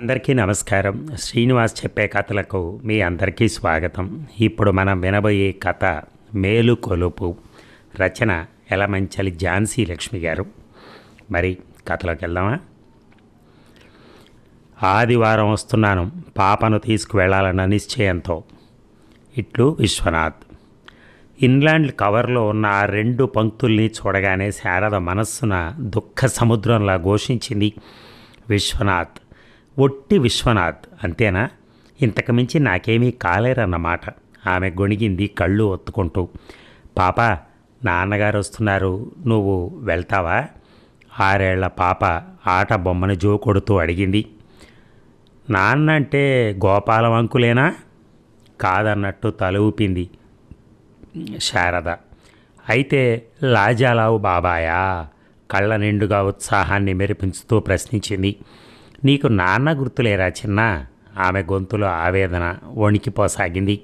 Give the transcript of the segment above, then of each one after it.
అందరికీ నమస్కారం. శ్రీనివాస్ చెప్పే కథలకు మీ అందరికీ స్వాగతం. ఇప్పుడు మనం వినబోయే కథ మేలు కొలుపు. రచన ఎలమంచలి ఝాన్సీ లక్ష్మి గారు. మరి కథలోకి వెళ్దామా? ఆదివారం వస్తున్నాను. పాపను తీసుకువెళ్ళాలన్న నిశ్చయంతో. ఇట్లు విశ్వనాథ్. ఇన్లాండ్ కవర్లో ఉన్న ఆ రెండు పంక్తుల్ని చూడగానే శారద మనస్సున దుఃఖ సముద్రంలా ఘోషించింది విశ్వనాథ్. ఒట్టి విశ్వనాథ్. అంతేనా? ఇంతకుమించి నాకేమీ కాలేరన్నమాట. ఆమె గొణిగింది కళ్ళు ఒత్తుకుంటూ. పాప నాన్నగారు వస్తున్నారు. నువ్వు వెళ్తావా? ఆరేళ్ళ పాప ఆట బొమ్మను జో కొడుతూ అడిగింది. నాన్న అంటే గోపాలం అంకులేనా? కాదన్నట్టు తల ఊపింది శారద. అయితే లాజాలావు బాబాయా? కళ్ళ నిండుగా ఉత్సాహాన్ని మెరిపించుతూ ప్రశ్నించింది. నీకు నాన్న గుర్తులేరా చిన్న? ఆమె గొంతులో ఆవేదన వణికిపోసాగింది.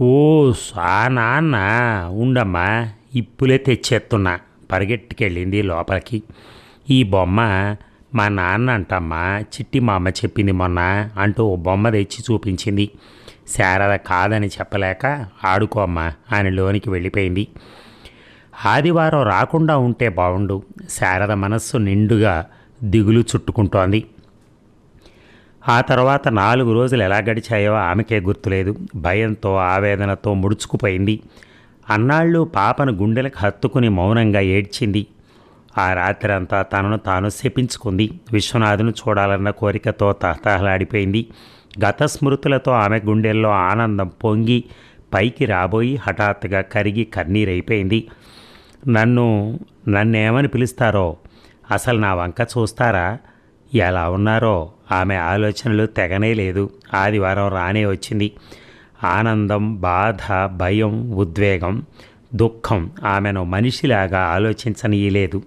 ఓ సా నాన్న ఉండమ్మా ఇప్పులే తెచ్చేస్తున్నా పరిగెట్టుకెళ్ళింది లోపలికి. ఈ బొమ్మ మా నాన్న అంటమ్మా చిట్టి మా అమ్మ చెప్పింది మొన్న అంటూ ఓ బొమ్మ తెచ్చి చూపించింది. శారద కాదని చెప్పలేక ఆడుకోమ్మా అని లోనికి వెళ్ళిపోయింది. ఆదివారం రాకుండా ఉంటే బాగుండు శారద మనస్సు నిండుగా దిగులు చుట్టుకుంటోంది. ఆ తర్వాత నాలుగు రోజులు ఎలా గడిచాయో ఆమెకే గుర్తులేదు. భయంతో ఆవేదనతో ముడుచుకుపోయింది. అన్నాళ్ళు పాపను గుండెలకు హత్తుకుని మౌనంగా ఏడ్చింది. ఆ రాత్రంతా తనను తాను శపించుకుంది. విశ్వనాథును చూడాలన్న కోరికతో తహతహలాడిపోయింది. గత స్మృతులతో ఆమె గుండెల్లో ఆనందం పొంగి పైకి రాబోయి హఠాత్తుగా కరిగి కన్నీరైపోయింది. నన్ను నన్నేమని పిలుస్తారో? అసలు నా వంక చూస్తారా? ఎలా ఉన్నారో? ఆమె ఆలోచనలు తెగనే లేదు. ఆదివారం రానే వచ్చింది. ఆనందం బాధ భయం ఉద్వేగం దుఃఖం ఆమెను మనిషిలాగా ఆలోచించనీయలేదు.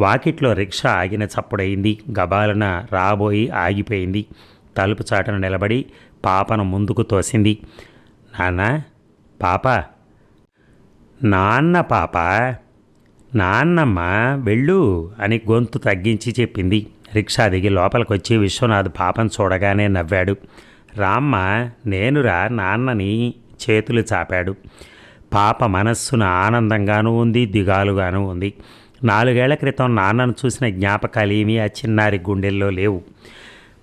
వాకిట్లో రిక్షా ఆగిన చప్పుడైంది గబాలన రాబోయి ఆగిపోయింది. తలుపు చాటున నిలబడి పాపను ముందుకు తోసింది. నాన్న పాప? నాన్న పాప? నాన్నమ్మ వెళ్ళు అని గొంతు తగ్గించి చెప్పింది. రిక్షా దిగి లోపలికొచ్చి విశ్వనాథ్ పాపం చూడగానే నవ్వాడు. రామ్మ నేనురా నాన్నని చేతులు చాపాడు. పాప మనస్సున ఆనందంగానూ ఉంది దిగాలుగానూ ఉంది. నాలుగేళ్ళ క్రితం నాన్నను చూసిన జ్ఞాపకాలు ఏమీ ఆ చిన్నారి గుండెల్లో లేవు.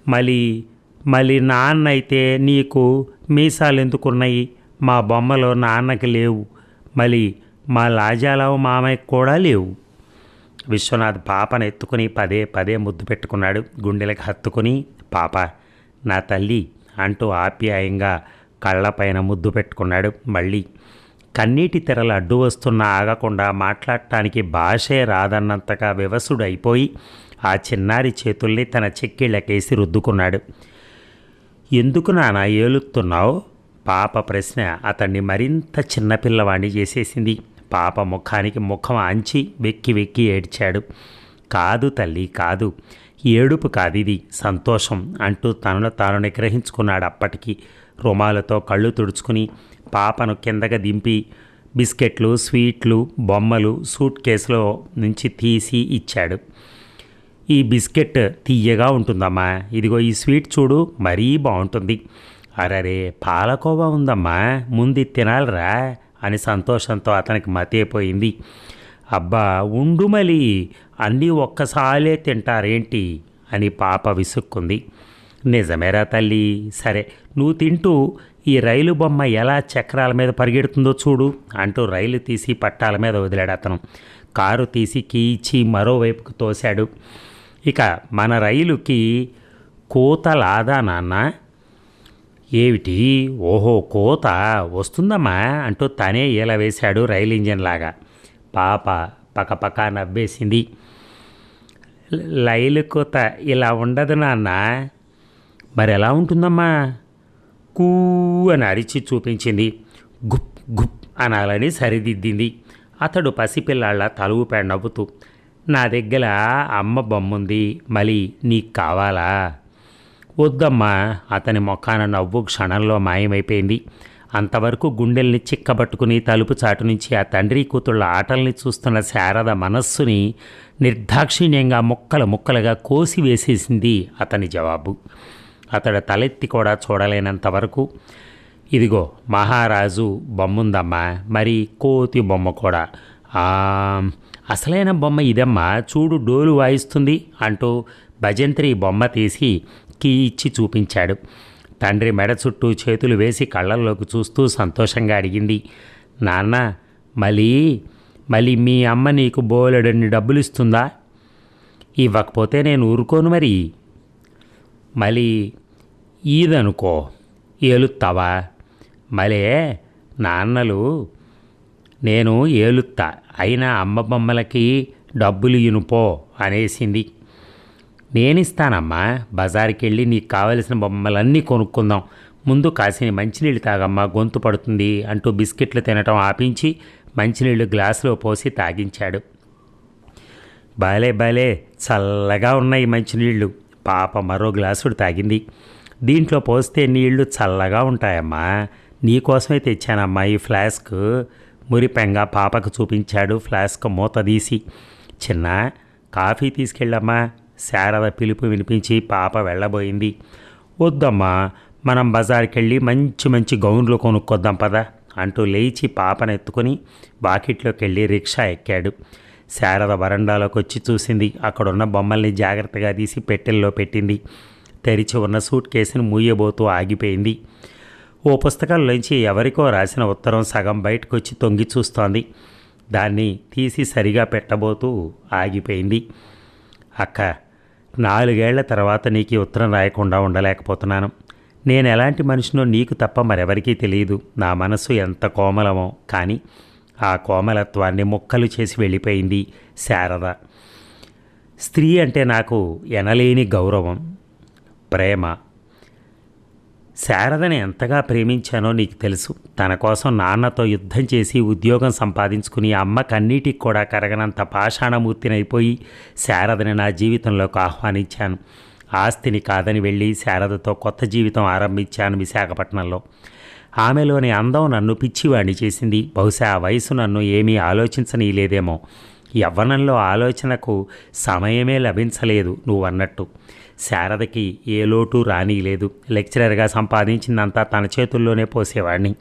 మళ్ళీ మళ్ళీ నాన్న అయితే నీకు మీసాలు ఎందుకున్నాయి మా బొమ్మలో నాన్నకి లేవు. మళ్ళీ మా లాజారావు మామయ్యకు కూడా లేవు. విశ్వనాథ్ పాపను ఎత్తుకుని పదే పదే ముద్దు పెట్టుకున్నాడు. గుండెలకు హత్తుకుని పాప నా తల్లి అంటూ ఆప్యాయంగా కళ్ళపైన ముద్దు పెట్టుకున్నాడు మళ్ళీ. కన్నీటి తెరలు అడ్డు వస్తున్నా ఆగకుండా మాట్లాడటానికి భాషే రాదన్నంతగా వివసుడైపోయి ఆ చిన్నారి చేతుల్ని తన చెక్కిళ్ళకేసి రుద్దుకున్నాడు. ఎందుకు నాన్న ఏలుతున్నావు? పాప ప్రశ్న అతన్ని మరింత చిన్నపిల్లవాణ్ణి చేసేసింది. పాప ముఖానికి ముఖం అంచి వెక్కి వెక్కి ఏడ్చాడు. కాదు తల్లి కాదు. ఏడుపు కాదిది సంతోషం అంటూ తనను తాను నిగ్రహించుకున్నాడు అప్పటికి. రుమాలతో కళ్ళు తుడుచుకుని పాపను కిందగా దింపి బిస్కెట్లు స్వీట్లు బొమ్మలు సూట్ కేసులో నుంచి తీసి ఇచ్చాడు. ఈ బిస్కెట్ తీయగా ఉంటుందమ్మా. ఇదిగో ఈ స్వీట్ చూడు మరీ బాగుంటుంది. అరరే పాలకోవా ఉందమ్మా. ముందు తినాలిరా. అని సంతోషంతో అతనికి మతైపోయింది అబ్బా ఉండుమలి అన్నీ ఒక్కసారే తింటారేంటి? అని పాప విసుక్కుంది. నిజమేరా తల్లి సరే నువ్వు తింటూ ఈ రైలు బొమ్మ ఎలా చక్రాల మీద పరిగెడుతుందో చూడు అంటూ రైలు తీసి పట్టాల మీద వదిలాడు అతను. కారు తీసి కీ ఇచ్చి మరోవైపుకు తోశాడు. ఇక మన రైలుకి కోతలాదా నాన్న ఏమిటి? ఓహో కోత? వస్తుందమ్మా అంటూ తనే ఈల వేశాడు రైలు ఇంజన్ లాగా పాప పక్కపక్క నవ్వేసింది. లైలు కోత ఇలా ఉండదు నాన్న. మరి ఎలా ఉంటుందమ్మా? కూ అని అరిచి చూపించింది. గుప్ గుప్ అనాలని సరిదిద్దింది. అతడు పసిపిల్లాళ్ళ తల నవ్వుతూ నా దగ్గర అమ్మ బొమ్ముంది. మళ్ళీ నీకు కావాలా? వద్దమ్మా అతని మొఖాన నవ్వు క్షణంలో మాయమైపోయింది. అంతవరకు గుండెల్ని చిక్కబట్టుకుని తలుపు చాటు నుంచి ఆ తండ్రి కూతుళ్ళ ఆటల్ని చూస్తున్న శారద మనస్సుని నిర్దాక్షిణ్యంగా ముక్కలు ముక్కలుగా కోసి వేసేసింది అతని జవాబు. అతడు తలెత్తి కూడా చూడలేనంత వరకు ఇదిగో మహారాజు బొమ్ముందమ్మా మరి కోతి బొమ్మ కూడా. అసలైన బొమ్మ ఇదమ్మా చూడు డోలు వాయిస్తుంది అంటూ భజంత్రి బొమ్మ తీసి కీ ఇచ్చి చూపించాడు. తండ్రి మెడ చుట్టూ చేతులు వేసి కళ్ళల్లోకి చూస్తూ సంతోషంగా అడిగింది నాన్న మళ్ళీ మళ్ళీ మీ అమ్మ నీకు బోలెడన్ని డబ్బులు ఇస్తుందా ఇవ్వకపోతే నేను ఊరుకోను మరి. మళ్ళీ ఈదనుకో ఏలుత్తావా మలే నాన్నలు నేను ఏలుత్తా అయినా అమ్మ బొమ్మలకి డబ్బులు ఇనుపో అనేసింది. నేనిస్తానమ్మా. బజార్కి వెళ్ళి నీకు కావలసిన బొమ్మలన్నీ కొనుక్కుందాం. ముందు కాసిన మంచినీళ్ళు తాగమ్మా గొంతు పడుతుంది అంటూ బిస్కెట్లు తినటం ఆపించి మంచినీళ్ళు గ్లాసులో పోసి తాగించాడు. బాలే బాలే చల్లగా ఉన్నాయి మంచినీళ్ళు. పాప మరో గ్లాసుడు తాగింది. దీంట్లో పోస్తే నీళ్ళు చల్లగా ఉంటాయమ్మా. నీకోసమే తెచ్చానమ్మా ఈ ఫ్లాస్క్. మురిపెంగా పాపకు చూపించాడు ఫ్లాస్క్ మూత తీసి. చిన్న కాఫీ తీసుకెళ్ళమ్మా. శారద పిలుపు వినిపించి పాప వెళ్ళబోయింది. వద్దమ్మా మనం బజార్కెళ్ళి మంచి మంచి గౌన్లు కొనుక్కొద్దాం పదా అంటూ లేచి పాపను ఎత్తుకొని వాకిట్లోకి వెళ్ళి రిక్షా ఎక్కాడు. శారద వరండాలోకి వచ్చి చూసింది. అక్కడున్న బొమ్మల్ని జాగ్రత్తగా తీసి పెట్టెల్లో పెట్టింది. తెరిచి ఉన్న సూట్ కేసును మూయబోతూ ఆగిపోయింది. ఓ పుస్తకంలోంచి ఎవరికో రాసిన ఉత్తరం సగం బయటకు వచ్చి తొంగి చూస్తోంది. దాన్ని తీసి సరిగా పెట్టబోతూ ఆగిపోయింది. అక్క నాలుగేళ్ళ తర్వాత నీకు ఉత్తరం రాయకుండా ఉండలేకపోతున్నాను. నేను ఎలాంటి మనిషినో నీకు తప్ప మరెవరికీ తెలియదు. నా మనసు ఎంత కోమలమో. కానీ ఆ కోమలత్వాన్ని ముక్కలు చేసి వెళ్ళిపోయింది శారద. స్త్రీ అంటే నాకు ఎనలేని గౌరవం ప్రేమ శారదని ఎంతగా ప్రేమించానో నీకు తెలుసు. తన కోసం నాన్నతో యుద్ధం చేసి ఉద్యోగం సంపాదించుకుని అమ్మ కన్నీటికి కూడా కరగనంత పాషాణమూర్తినైపోయి శారదని నా జీవితంలోకి ఆహ్వానించాను. ఆస్తిని కాదని వెళ్ళి శారదతో కొత్త జీవితం ఆరంభించాను విశాఖపట్నంలో. ఆమెలోని అందం నన్ను పిచ్చివాణ్ణి చేసింది. బహుశా ఆ వయసు నన్ను ఏమీ ఆలోచించనీయలేదేమో. యవ్వనంలో ఆలోచనకు సమయమే లభించలేదు నువ్వు అన్నట్టు శారదకి ఏ లోటు రానీలేదు. లెక్చరర్గా సంపాదించిందంతా తన చేతుల్లోనే పోసేవాడిని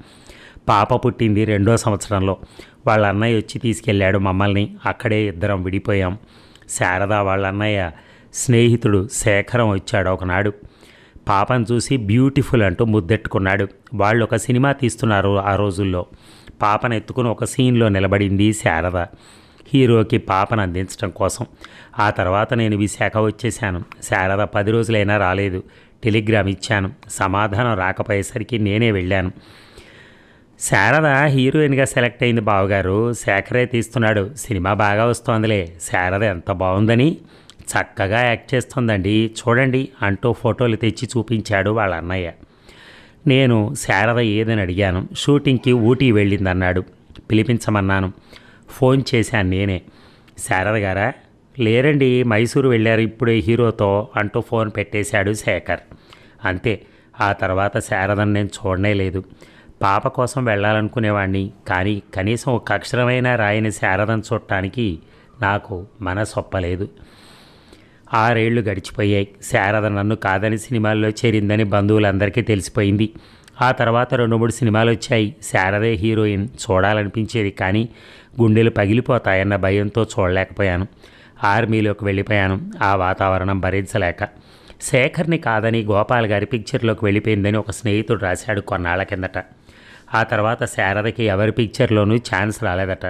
పాప పుట్టింది రెండో సంవత్సరంలో. వాళ్ళ అన్నయ్య వచ్చి తీసుకెళ్ళాడు మమ్మల్ని. అక్కడే ఇద్దరం విడిపోయాం. శారద వాళ్ళ అన్నయ్య స్నేహితుడు శేఖరం వచ్చాడు ఒకనాడు. పాపను చూసి బ్యూటిఫుల్ అంటూ ముద్దెట్టుకున్నాడు. వాళ్ళు ఒక సినిమా తీస్తున్నారు ఆ రోజుల్లో. పాపను ఎత్తుకుని ఒక సీన్లో నిలబడింది శారద. హీరోకి పాపను అందించడం కోసం. ఆ తర్వాత నేను విశాఖ వచ్చేశాను. శారద పది రోజులైనా రాలేదు. టెలిగ్రామ్ ఇచ్చాను. సమాధానం రాకపోయేసరికి నేనే వెళ్ళాను. శారద హీరోయిన్గా సెలెక్ట్ అయింది బావగారు. శేఖరే తీస్తున్నాడు. సినిమా బాగా వస్తోందిలే. శారద ఎంత బాగుందని చక్కగా యాక్ట్ చేస్తుందండి. చూడండి అంటూ ఫోటోలు తెచ్చి చూపించాడు వాళ్ళ అన్నయ్య నేను శారద ఏదని అడిగాను. షూటింగ్కి ఊటీ వెళ్ళిందన్నాడు. పిలిపించమన్నాను. ఫోన్ చేశాను నేనే. శారద గారా? లేరండి మైసూరు వెళ్ళారు ఇప్పుడే హీరోతో అంటూ ఫోన్ పెట్టేశాడు శేఖర్. అంతే ఆ తర్వాత శారదను నేను చూడనే లేదు. పాప కోసం వెళ్ళాలనుకునేవాడిని కానీ కనీసం ఒక అక్షరమైనా రాయని శారదను చూడటానికి నాకు మనసొప్పలేదు. ఆరేళ్ళు గడిచిపోయాయి. శారద నన్ను కాదని సినిమాల్లో చేరిందని బంధువులందరికీ తెలిసిపోయింది. ఆ తర్వాత రెండు మూడు సినిమాలు వచ్చాయి. శారదే హీరోయిన్ చూడాలనిపించేది కానీ గుండెలు పగిలిపోతాయన్న భయంతో చూడలేకపోయాను. ఆర్మీలోకి వెళ్ళిపోయాను. ఆ వాతావరణం భరించలేక. శేఖర్ని కాదని గోపాల్ గారి పిక్చర్లోకి వెళ్ళిపోయిందని ఒక స్నేహితుడు రాశాడు కొన్నాళ్ళ కిందట. ఆ తర్వాత శారదకి ఎవరి పిక్చర్లోనూ ఛాన్స్ రాలేదట.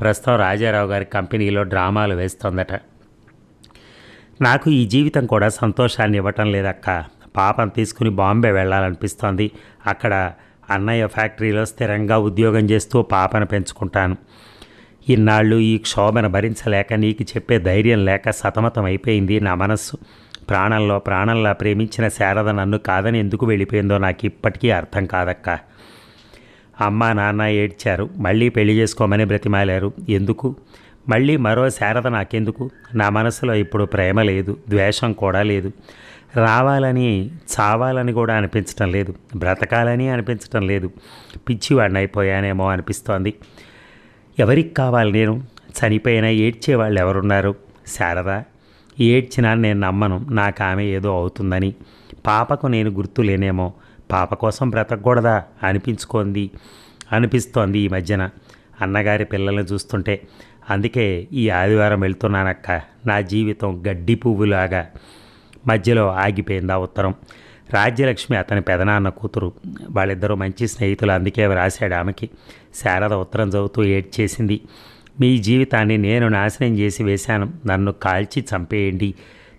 ప్రస్తుతం రాజారావు గారి కంపెనీలో డ్రామాలు వేస్తోందట. నాకు ఈ జీవితం కూడా సంతోషాన్ని ఇవ్వటం లేదక్క. పాపం తీసుకుని బాంబే వెళ్ళాలనిపిస్తోంది. అక్కడ అన్నయ్య ఫ్యాక్టరీలో స్థిరంగా ఉద్యోగం చేస్తూ పాపను పెంచుకుంటాను. ఇన్నాళ్ళు ఈ క్షోభను భరించలేక నీకు చెప్పే ధైర్యం లేక సతమతం అయిపోయింది నా మనస్సు. ప్రాణంలో ప్రాణంలా ప్రేమించిన శారద నన్ను కాదని ఎందుకు వెళ్ళిపోయిందో నాకు ఇప్పటికీ అర్థం కాదక్క. అమ్మ నాన్న ఏడ్చారు. మళ్ళీ పెళ్ళి చేసుకోమని బ్రతిమాలారు. ఎందుకు? మళ్ళీ మరో శారద నాకెందుకు? నా మనసులో ఇప్పుడు ప్రేమ లేదు ద్వేషం కూడా లేదు. రావాలని చావాలని కూడా అనిపించటం లేదు. బ్రతకాలని అనిపించటం లేదు. పిచ్చివాడిని అయిపోయానేమో అనిపిస్తోంది. ఎవరికి కావాలి నేను? చనిపోయినా ఏడ్చే వాళ్ళు ఎవరున్నారు? శారద ఏడ్చినా నేను నమ్మను. నాకు ఆమె ఏదో అవుతుందని. పాపకు నేను గుర్తులేనేమో పాప కోసం బ్రతకూడదా? అనిపించుకోంది. అనిపిస్తోంది ఈ మధ్యన. అన్నగారి పిల్లల్ని చూస్తుంటే అందుకే ఈ ఆదివారం వెళ్తున్నానక్క. నా జీవితం గడ్డి పువ్వులాగా. మధ్యలో ఆగిపోయింది ఆ ఉత్తరం. రాజ్యలక్ష్మి అతని పెదనాన్న కూతురు. వాళ్ళిద్దరూ మంచి స్నేహితులు అందుకే రాశాడు ఆమెకి. శారద ఉత్తరం చదువుతూ ఏడ్చేసింది. మీ జీవితాన్ని నేను నాశనం చేసి వేశాను. నన్ను కాల్చి చంపేయండి.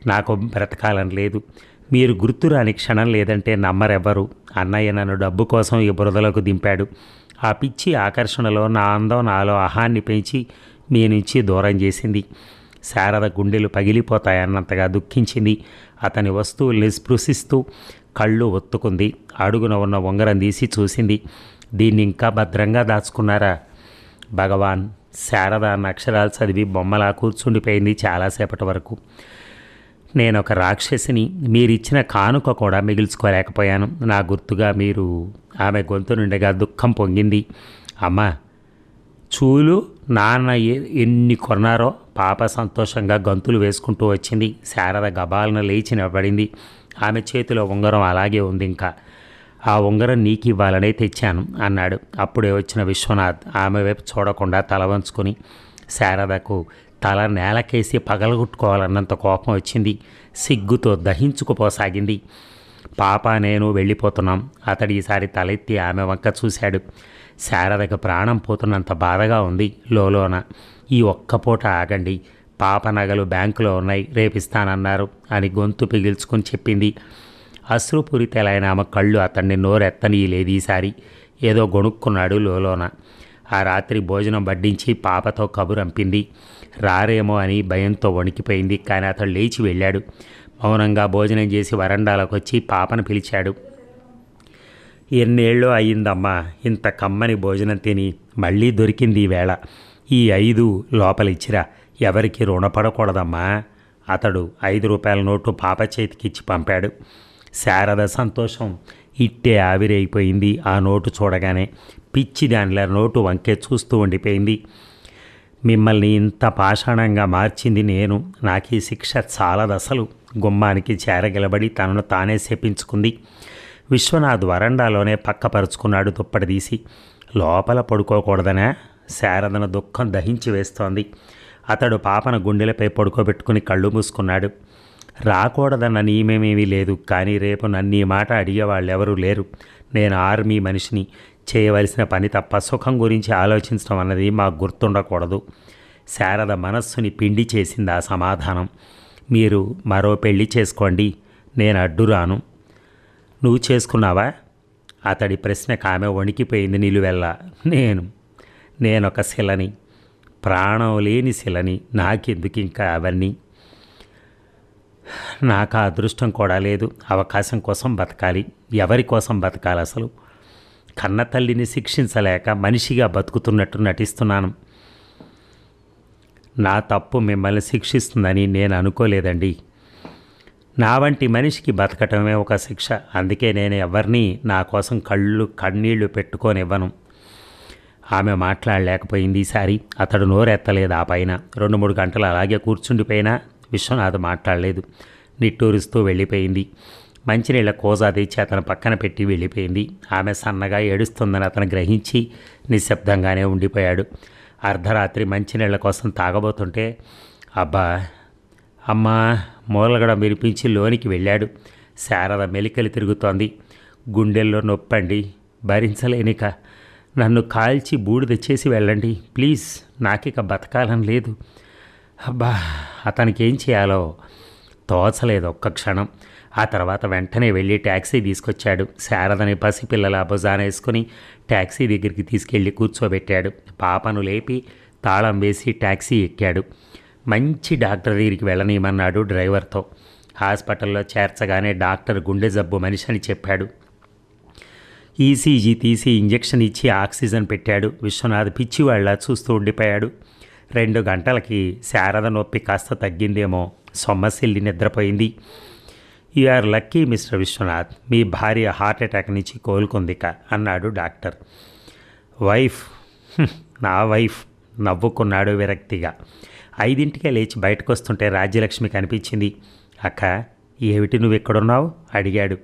నాకు బ్రతకాలని లేదు. మీరు గుర్తురాని క్షణం లేదంటే నమ్మరెవ్వరు. అన్నయ్య నన్ను డబ్బు కోసం ఈ బురదలకు దింపాడు. ఆ పిచ్చి ఆకర్షణలో నా అందం నాలో అహాన్ని పెంచి మీ నుంచి దూరం చేసింది. శారద గుండెలు పగిలిపోతాయన్నంతగా దుఃఖించింది. అతని వస్తువుల్ని స్పృశిస్తూ కళ్ళు ఒత్తుకుంది. అడుగున ఉన్న ఉంగరం తీసి చూసింది. దీన్ని ఇంకా భద్రంగా దాచుకున్నారా? భగవాన్ శారద అన్న అక్షరాలు చదివి బొమ్మలా కూర్చుండిపోయింది చాలాసేపటి వరకు. నేను ఒక రాక్షసిని మీరిచ్చిన కానుక కూడా మిగిల్చుకోలేకపోయాను. నా గుర్తుగా మీరు ఆమె గొంతు నుండిగా దుఃఖం పొంగింది. అమ్మా చూలు నాన్న ఏ- ఎన్ని కొన్నారో పాప సంతోషంగా గంతులు వేసుకుంటూ వచ్చింది. శారద గబాలను లేచి నిలబడింది. ఆమె చేతిలో ఉంగరం అలాగే ఉంది ఇంకా. ఆ ఉంగరం నీకు ఇవ్వాలనే తెచ్చాను అన్నాడు. అప్పుడే వచ్చిన విశ్వనాథ్ ఆమె వైపు చూడకుండా తల వంచుకొని శారదకు తల నేలకేసి పగలగొట్టుకోవాలన్నంత కోపం వచ్చింది. సిగ్గుతో దహించుకుపోసాగింది. పాప నేను వెళ్ళిపోతున్నాం. అతడు ఈసారి తలెత్తి ఆమె వంక చూశాడు. శారదకు ప్రాణం పోతున్నంత బాధగా ఉంది లోలోన. ఈ ఒక్క పూట ఆగండి. పాప నగలు బ్యాంకులో ఉన్నాయి రేపిస్తానన్నారు అని గొంతు పిగిల్చుకుని చెప్పింది. అశ్రుపూరితలైన ఆమె కళ్ళు అతన్ని నోరెత్తని లేదు ఈసారి. ఏదో గొణుక్కున్నాడు లోలోన. ఆ రాత్రి భోజనం వడ్డించి పాపతో కబురంపింది రారేమో అని భయంతో వణికిపోయింది. కానీ అతడు లేచి వెళ్ళాడు. మౌనంగా భోజనం చేసి వరండాలకు వచ్చి పాపను పిలిచాడు. ఎన్నేళ్ళు అయ్యిందమ్మా ఇంత కమ్మని భోజనం తిని మళ్ళీ దొరికింది ఈ వేళ. ఈ ఐదు లోపలిచ్చిరా. ఎవరికి రుణపడకూడదమ్మా. అతడు ఐదు రూపాయల నోటు పాప చేతికిచ్చి పంపాడు. శారద సంతోషం ఇట్టే ఆవిరైపోయింది ఆ నోటు చూడగానే. పిచ్చి దానిలో నోటు వంకే చూస్తూ ఉండిపోయింది. మిమ్మల్ని ఇంత పాషాణంగా మార్చింది నేను. నాకు ఈ శిక్ష చాలదసలు. గుమ్మానికి చేరగలబడి తనను తానే శపించుకుంది. విశ్వనాథ్ వరండాలోనే పక్కపరుచుకున్నాడు దుప్పటి తీసి. లోపల పడుకోకూడదనే? శారదను దుఃఖం దహించి వేస్తోంది. అతడు పాపన గుండెలపై పడుకోబెట్టుకుని కళ్ళు మూసుకున్నాడు. రాకూడదన్న నియమేమేమీ లేదు కానీ రేపు నన్ను ఈ మాట అడిగేవాళ్ళెవరూ లేరు. నేను ఆర్మీ మనిషిని. చేయవలసిన పని తప్ప సుఖం గురించి ఆలోచించడం అన్నది మాకు గుర్తుండకూడదు. శారద మనస్సుని పిండి చేసింది ఆ సమాధానం. మీరు మరో పెళ్ళి చేసుకోండి నేను అడ్డురాను. నువ్వు చేసుకున్నావా? అతడి ప్రశ్నకు ఆమె వణికిపోయింది నిలువెల్లా. నేను నేనొక శిలని. ప్రాణం లేని శిలని నాకెందుకు ఇంకా అవన్నీ? నాకు ఆ అదృష్టం కూడా లేదు. అవకాశం కోసం బతకాలి. ఎవరి కోసం బతకాలి అసలు? కన్న తల్లిని శిక్షించలేక మనిషిగా బతుకుతున్నట్టు నటిస్తున్నాను. నా తప్పు మిమ్మల్ని శిక్షిస్తుందని నేను అనుకోలేదండి. నా వంటి మనిషికి బతకటమే ఒక శిక్ష. అందుకే నేను ఎవరిని నా కోసం కళ్ళు కన్నీళ్ళు పెట్టుకోనివ్వను. ఆమె మాట్లాడలేకపోయింది ఈసారి అతడు నోరెత్తలేదు ఆ పైన. రెండు మూడు గంటలు అలాగే కూర్చుండిపోయినా విశ్వనాథ్ మాట్లాడలేదు. నిట్టూరుస్తూ వెళ్ళిపోయింది. మంచినీళ్ళ కోజా తెచ్చి అతను పక్కన పెట్టి వెళ్ళిపోయింది. ఆమె సన్నగా ఏడుస్తుందని అతను గ్రహించి నిశ్శబ్దంగానే ఉండిపోయాడు. అర్ధరాత్రి మంచినీళ్ళ కోసం తాగబోతుంటే అబ్బా అమ్మా మూలగడ వినిపించి లోనికి వెళ్ళాడు. శారద మెలికలు తిరుగుతోంది. గుండెల్లో నొప్పండి. భరించలేనిక నన్ను కాల్చి బూడిద చేసి వెళ్ళండి. ప్లీజ్ నాకిక బతకాలని లేదు. అబ్బా అతనికి ఏం చేయాలో తోచలేదు ఒక్క క్షణం. ఆ తర్వాత వెంటనే వెళ్ళి ట్యాక్సీ తీసుకొచ్చాడు. శారదని పసిపిల్లల భుజాన వేసుకుని ట్యాక్సీ దగ్గరికి తీసుకెళ్ళి కూర్చోబెట్టాడు. పాపను లేపి తాళం వేసి ట్యాక్సీ ఎక్కాడు. మంచి డాక్టర్ దగ్గరికి వెళ్ళనీయమన్నాడు డ్రైవర్తో. హాస్పిటల్లో చేర్చగానే డాక్టర్ గుండె జబ్బు మనిషి అని చెప్పాడు. ఈసీజీ తీసి ఇంజెక్షన్ ఇచ్చి ఆక్సిజన్ పెట్టాడు. విశ్వనాథ్ పిచ్చివాళ్ళ చూస్తూ ఉండిపోయాడు. రెండు గంటలకి శారద నొప్పి కాస్త తగ్గిందేమో. సొమ్మసిల్లి నిద్రపోయింది. You are lucky mister Vishwanath. మీ భార్య హార్ట్ అటాక్ నుంచి కోలుకుందిక అన్నాడు డాక్టర్. వైఫ్. నా వైఫ్ నవ్వుకున్నాడు విరక్తిగా. ఐదింటికే లేచి బయటకు వస్తుంటే రాజ్యలక్ష్మి కనిపించింది. అక్క ఏమిటి నువ్వు ఎక్కడున్నావు అడిగాడు.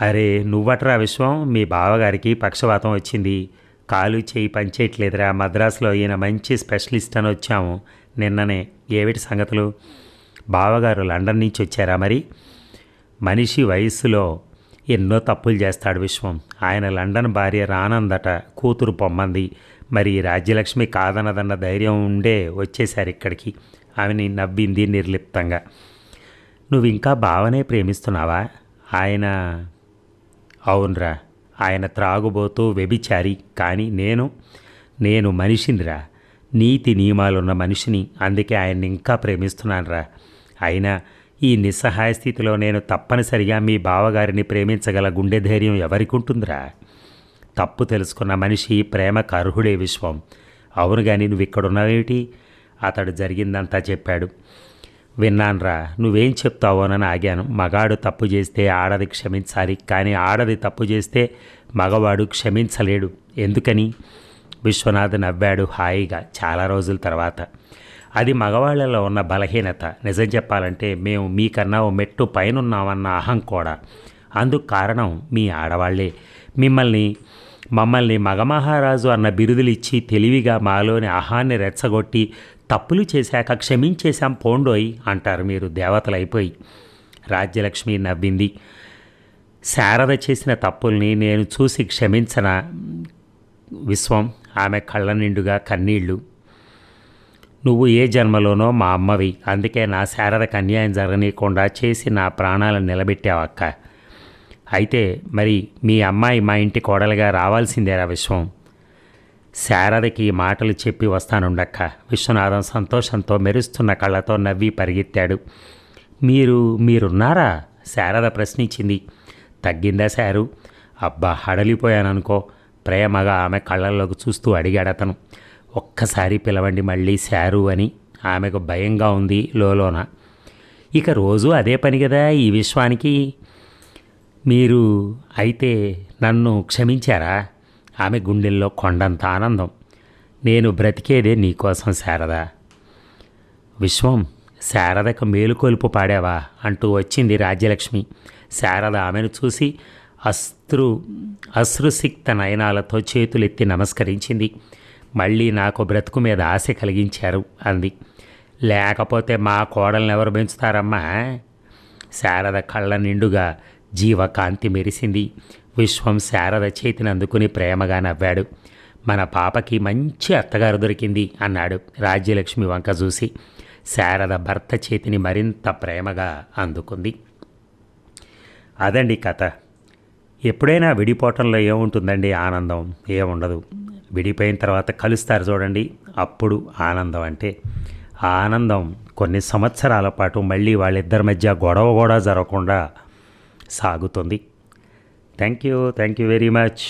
అరే నువ్వట్రా విశ్వం మీ బావగారికి పక్షవాతం వచ్చింది. కాలు చేయి పనిచేయట్లేదురా మద్రాసులో ఈయన మంచి స్పెషలిస్ట్ అని వచ్చాము నిన్ననే. ఏమిటి సంగతులు? బావగారు లండన్ నుంచి వచ్చారా మరి? మనిషి వయస్సులో ఎన్నో తప్పులు చేస్తాడు విశ్వం. ఆయన లండన్ భార్య రానందట కూతురు పొమ్మంది. మరి రాజ్యలక్ష్మి కాదనదన్న ధైర్యం ఉండే వచ్చేశారు ఇక్కడికి. ఆమెని నవ్వింది నిర్లిప్తంగా. నువ్వు ఇంకా బావనే ప్రేమిస్తున్నావా? ఆయన అవునరా ఆయన త్రాగుబోతూ వ్యభిచారి కానీ నేను నేను మనిషినిరా. నీతి నియమాలున్న మనిషిని అందుకే ఆయన్ని ఇంకా ప్రేమిస్తున్నానురా. అయినా ఈ నిస్సహాయ స్థితిలో నేను తప్పనిసరిగా మీ బావగారిని ప్రేమించగల గుండె ధైర్యం ఎవరికి ఉంటుందిరా తప్పు తెలుసుకున్న మనిషి ప్రేమకు అర్హుడే విశ్వం. అవును కానీ నువ్వు ఇక్కడున్నావేమిటి అతడు జరిగిందంతా చెప్పాడు. విన్నాన్రా నువ్వేం చెప్తావోనని ఆగాను. మగాడు తప్పు చేస్తే ఆడది క్షమించాలి కానీ ఆడది తప్పు చేస్తే మగవాడు క్షమించలేడు. ఎందుకని? విశ్వనాథ్ నవ్వాడు హాయిగా చాలా రోజుల తర్వాత. అది మగవాళ్ళలో ఉన్న బలహీనత. నిజం చెప్పాలంటే మేము మీకన్నా ఓ మెట్టు పైనున్నామన్న అహం కూడా. అందుకు కారణం మీ ఆడవాళ్ళే. మిమ్మల్ని మమ్మల్ని మగమహారాజు అన్న బిరుదులు ఇచ్చి తెలివిగా మాలోని అహాన్ని రెచ్చగొట్టి తప్పులు చేశాక క్షమించేశాం పోండోయ్ అంటారు మీరు దేవతలైపోయి. రాజ్యలక్ష్మి నవ్వింది. శారద చేసిన తప్పుల్ని నేను చూసి క్షమించిన? విశ్వం ఆమె కళ్ళ నిండుగా కన్నీళ్ళు నువ్వు ఏ జన్మలోనో మా అమ్మవి అందుకే నా శారదకు అన్యాయం జరగనీయకుండా చేసి నా ప్రాణాలను నిలబెట్టావక్క అయితే మరి మీ అమ్మాయి మా ఇంటి కోడలుగా రావాల్సిందేరా విశ్వం? శారదకి ఈ మాటలు చెప్పి వస్తానుండక్క. విశ్వనాథం సంతోషంతో మెరుస్తున్న కళ్ళతో నవ్వి పరిగెత్తాడు. మీరు మీరున్నారా? శారద ప్రశ్నించింది. తగ్గిందా శారు? అబ్బా హడలిపోయాననుకో. ప్రేమగా ఆమె కళ్ళల్లోకి చూస్తూ అడిగాడు అతను ఒక్కసారి పిలవండి మళ్ళీ శారు అని. ఆమెకు భయంగా ఉంది లోలోన. ఇక రోజు అదే పని కదా ఈ విశ్వానికి? మీరు అయితే నన్ను క్షమించారా? ఆమె గుండెల్లో కొండంత ఆనందం. నేను బ్రతికేదే నీకోసం శారద. విశ్వం శారదకు మేలుకొలుపు పాడావా అంటూ వచ్చింది రాజ్యలక్ష్మి. శారద ఆమెను చూసి అశ్రు అశ్రుసిక్త నయనాలతో చేతులెత్తి నమస్కరించింది. మళ్ళీ నాకు బ్రతుకు మీద ఆశ కలిగించారు అంది. లేకపోతే మా కోడల్ని ఎవరు పెంచుతారమ్మా? శారద కళ్ళ నిండుగా జీవకాంతి మెరిసింది. విశ్వం శారద చేతిని అందుకుని ప్రేమగా నవ్వాడు. మన పాపకి మంచి అత్తగారు దొరికింది అన్నాడు రాజ్యలక్ష్మి వంక చూసి. శారద భర్త చేతిని మరింత ప్రేమగా అందుకుంది. అదండి కథ. ఎప్పుడైనా విడిపోవటంలో ఏముంటుందండి ఆనందం? ఏముండదు. విడిపోయిన తర్వాత కలుస్తారు చూడండి. అప్పుడు ఆనందం అంటే. ఆ ఆనందం కొన్ని సంవత్సరాల పాటు మళ్ళీ వాళ్ళిద్దరి మధ్య గొడవ కూడా జరగకుండా సాగుతుంది. Thank you thank you very much